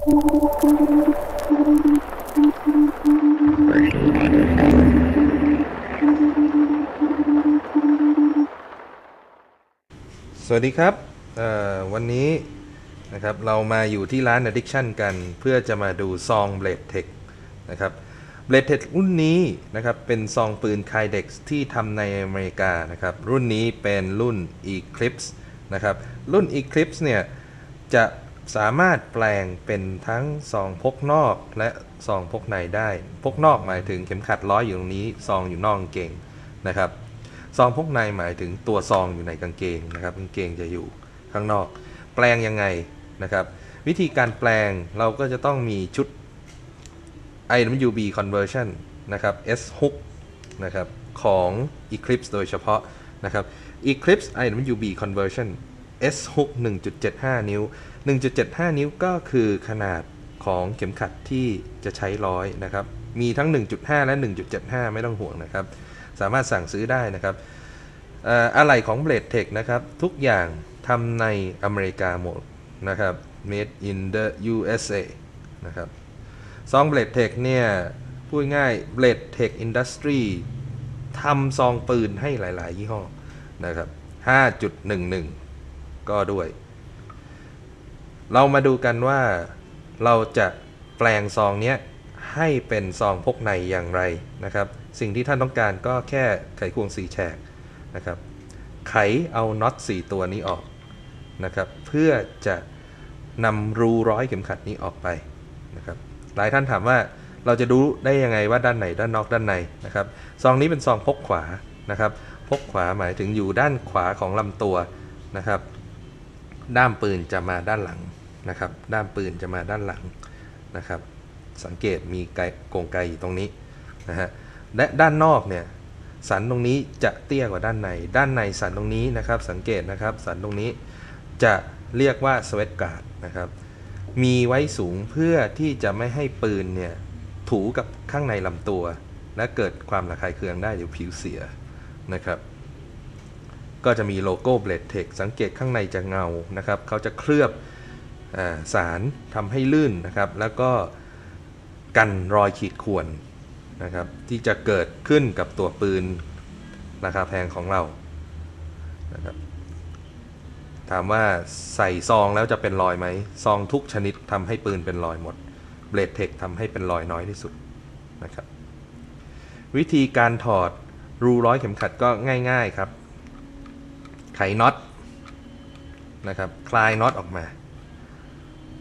สวัสดีครับวันนี้นะครับเรามาอยู่ที่ร้าน Addiction กันเพื่อจะมาดูซอง Blade Tech นะครับ Blade Tech รุ่นนี้นะครับเป็นซองปืน Kydex ที่ทำในอเมริกานะครับรุ่นนี้เป็นรุ่น Eclipse นะครับรุ่น Eclipse เนี่ยจะ สามารถแปลงเป็นทั้งซองพกนอกและซองพกในได้ พกนอกหมายถึงเข็มขัดร้อยอยู่ตรงนี้ ซองอยู่นอกกางเกงนะครับ ซองพกในหมายถึงตัวซองอยู่ในกางเกงนะครับ กางเกงจะอยู่ข้างนอก แปลงยังไงนะครับ วิธีการแปลงเราก็จะต้องมีชุด IWB conversion นะครับ S hook นะครับของ Eclipse โดยเฉพาะนะครับ Eclipse IWB conversion S hook 1.75 นิ้ว 1.75 นิ้วก็คือขนาดของเข็มขัดที่จะใช้ร้อยนะครับ มีทั้ง 1.5 และ 1.75 ไม่ต้องห่วงนะครับ สามารถสั่งซื้อได้นะครับเอ่ออะไหล่ของ Blade Tech นะครับ ทุกอย่างทำในอเมริกาหมดนะครับ made in the USA นะครับซอง Blade Tech เนี่ย พูดง่าย Blade Tech Industry ทำซองปืนให้หลาย ๆ ยี่ห้อนะครับ 5.11 ก็ด้วย เรามาดูกันว่าเราจะแปลงซองนี้ให้เป็นซองพกในอย่างไรนะครับ สิ่งที่ท่านต้องการก็แค่ไขควงสีแฉกนะครับ ไขเอาน็อต4ตัวนี้ออกนะครับ เพื่อจะนำรูร้อยเข็มขัดนี้ออกไปนะครับ หลายท่านถามว่าเราจะดูได้ยังไงว่าด้านไหนด้านนอกด้านในนะครับ ซองนี้เป็นซองพกขวานะครับ พกขวาหมายถึงอยู่ด้านขวาของลำตัวนะครับ ด้ามปืนจะมาด้านหลัง นะครับด้ามปืนจะมาด้านหลังนะครับ สังเกตมีไกกงไกอยู่ตรงนี้นะฮะและด้านนอกเนี่ยสันตรงนี้จะเตี้ยกว่าด้านใน ด้านในสันตรงนี้นะครับ สังเกตนะครับ สันตรงนี้จะเรียกว่าสเวตการ์ดนะครับ มีไว้สูงเพื่อที่จะไม่ให้ปืนเนี่ยถูกับข้างในลำตัว และเกิดความระคายเคืองได้หรือผิวเสียนะครับ ก็จะมีโลโก้ Blade Tech สังเกตข้างในจะเงานะครับ เขาจะเคลือบ สารทำให้ลื่นนะครับ แล้วก็กันรอยขีดข่วนนะครับ ที่จะเกิดขึ้นกับตัวปืนราคาแพงของเรานะครับถามว่าใส่ซองแล้วจะเป็นรอยไหมซองทุกชนิดทำให้ปืนเป็นรอยหมดเบลดเทคทำให้เป็นรอยน้อยที่สุดนะครับ วิธีการถอดรูร้อยเข็มขัดก็ง่าย ๆครับ ไขน็อตนะครับ คลายน็อตออกมา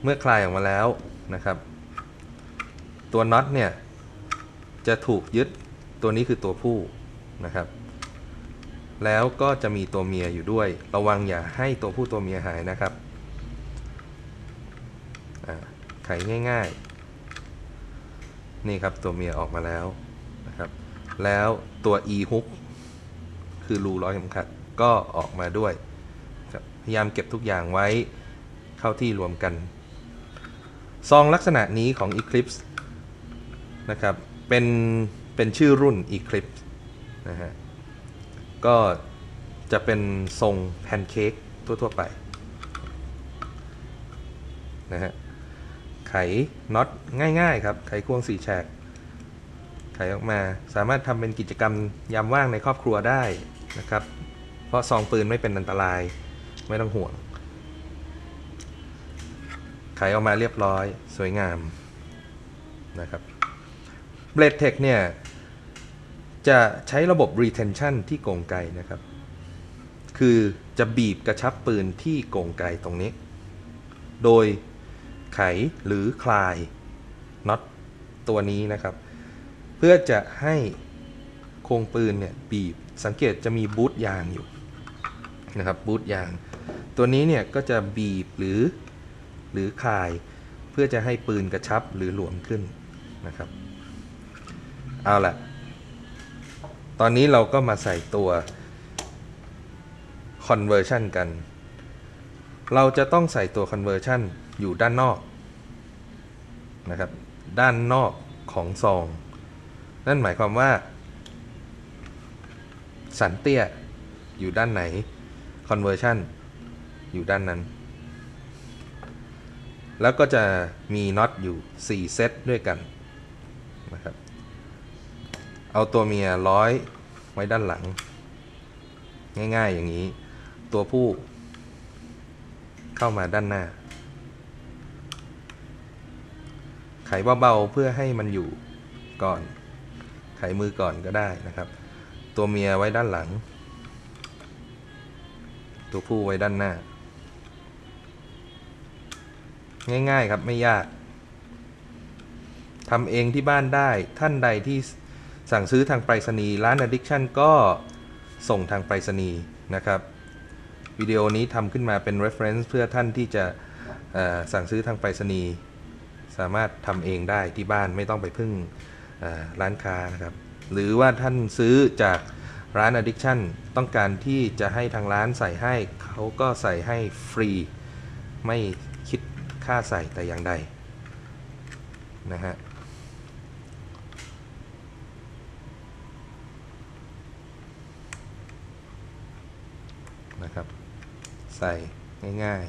เมื่อคลายออกมาแล้วนะครับ ตัวน็อตเนี่ยจะถูกยึดตัวนี้คือตัวผู้นะครับ แล้วก็จะมีตัวเมียอยู่ด้วย ระวังอย่าให้ตัวผู้ตัวเมียหายนะครับอ่าไขง่าย ๆ นี่ครับตัวเมียออกมาแล้วนะครับ แล้วตัว e hook คือรูร้อยเข็มขัดก็ออกมาด้วย พยายามเก็บทุกอย่างไว้เข้าที่รวมกัน ซองลักษณะนี้ของ Eclipse นะครับ เป็น เป็นชื่อรุ่น Eclipse นะฮะ ก็จะเป็นทรงแพนเค้กทั่ว ๆ ไปนะฮะ ไขน็อตง่าย ๆ ครับ ไขควงสี่แฉก ไขออกมา สามารถทำเป็นกิจกรรมยามว่างในครอบครัวได้นะครับ เพราะซองปืนไม่เป็นอันตราย ไม่ต้องห่วง ไขออกมาเรียบร้อยสวยงามนะครับเบลดเทคเนี่ยจะใช้ระบบ retention ที่กงไกนะครับ คือจะบีบกระชับปืนที่กงไกตรงนี้ โดยไขหรือคลายน็อตตัวนี้นะครับ เพื่อจะให้โครงปืนเนี่ยบีบสังเกตจะมีบูทยางอยู่นะครับบูทยาง ตัวนี้เนี่ยก็จะบีบหรือ หรือคาย เพื่อจะให้ปืนกระชับหรือหลวมขึ้นนะครับ เอาละตอนนี้เราก็มาใส่ตัว conversion กัน เราจะต้องใส่ตัว conversion อยู่ด้านนอกนะครับ ด้านนอกของซอง นั่นหมายความว่า สันเตี้ยอยู่ด้านไหน conversion อยู่ด้านนั้น แล้วก็จะมีน็อตอยู่ 4 เซตด้วยกันนะครับ เอาตัวเมียร้อยไว้ด้านหลัง ง่ายๆอย่างนี้ ตัวผู้เข้ามาด้านหน้า ไขเบาๆเพื่อให้มันอยู่ก่อน ไขมือก่อนก็ได้นะครับ ตัวเมียไว้ด้านหลัง ตัวผู้ไว้ด้านหน้า ง่าย ๆ ครับไม่ยากทำเองที่บ้านได้ท่านใดที่สั่งซื้อทางไปรษณีย์ร้าน Addiction ก็ส่งทางไปรษณีย์นะครับวิดีโอนี้ทำขึ้นมาเป็น reference เพื่อท่านที่จะสั่งซื้อทางไปรษณีย์สามารถทำเองได้ที่บ้านไม่ต้องไปพึ่งร้านค้านะครับ หรือว่าท่านซื้อจากร้าน Addiction ต้องการที่จะให้ทางร้านใส่ให้เขาก็ใส่ให้ฟรี ไม่ ค่าใส่แต่อย่างใดนะฮะนะครับ ใส่ง่าย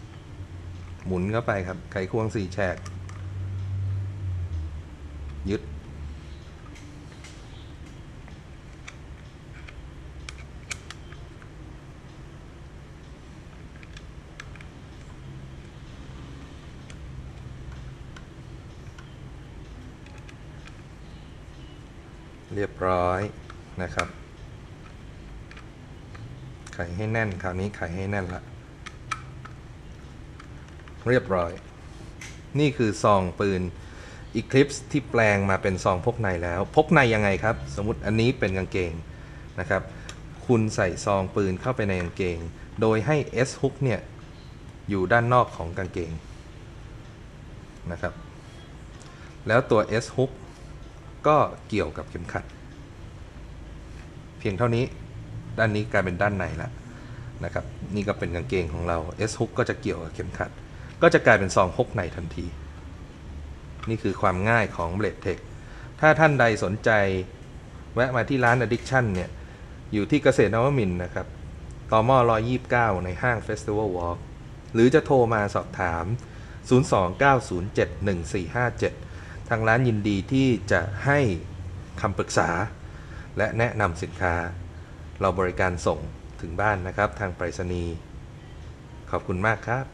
ๆ หมุนเข้าไปครับ ไขควงสี่แฉกยึด เรียบร้อยนะครับ ไขให้แน่นคราวนี้ไขให้แน่นละเรียบร้อย นี่คือซองปืน Eclipse ที่แปลงมาเป็นซองพกในแล้ว พกในยังไงครับ สมมติอันนี้เป็นกางเกงนะครับ คุณใส่ซองปืนเข้าไปในกางเกง โดยให้ S hook เนี่ยอยู่ด้านนอกของกางเกงนะครับ แล้วตัว S hook ก็เกี่ยวกับเข็มขัด เพียงเท่านี้ด้านนี้กลายเป็นด้านในแล้วนะครับนี่ก็เป็นกางเกงของเรา S hook ก็จะเกี่ยวกับเข็มขัด ก็จะกลายเป็นซองพกในทันที นี่คือความง่ายของ Blade Tech ถ้าท่านใดสนใจแวะมาที่ร้าน Addiction เนี่ยอยู่ที่เกษตรนวมินทร์นะครับตอมอ129 ในห้าง Festival Walk หรือจะโทรมาสอบถาม 029071457 ทางร้านยินดีที่จะให้คำปรึกษา และแนะนำสินค้า เราบริการส่งถึงบ้านนะครับ ทางไปรษณีย์ขอบคุณมากครับ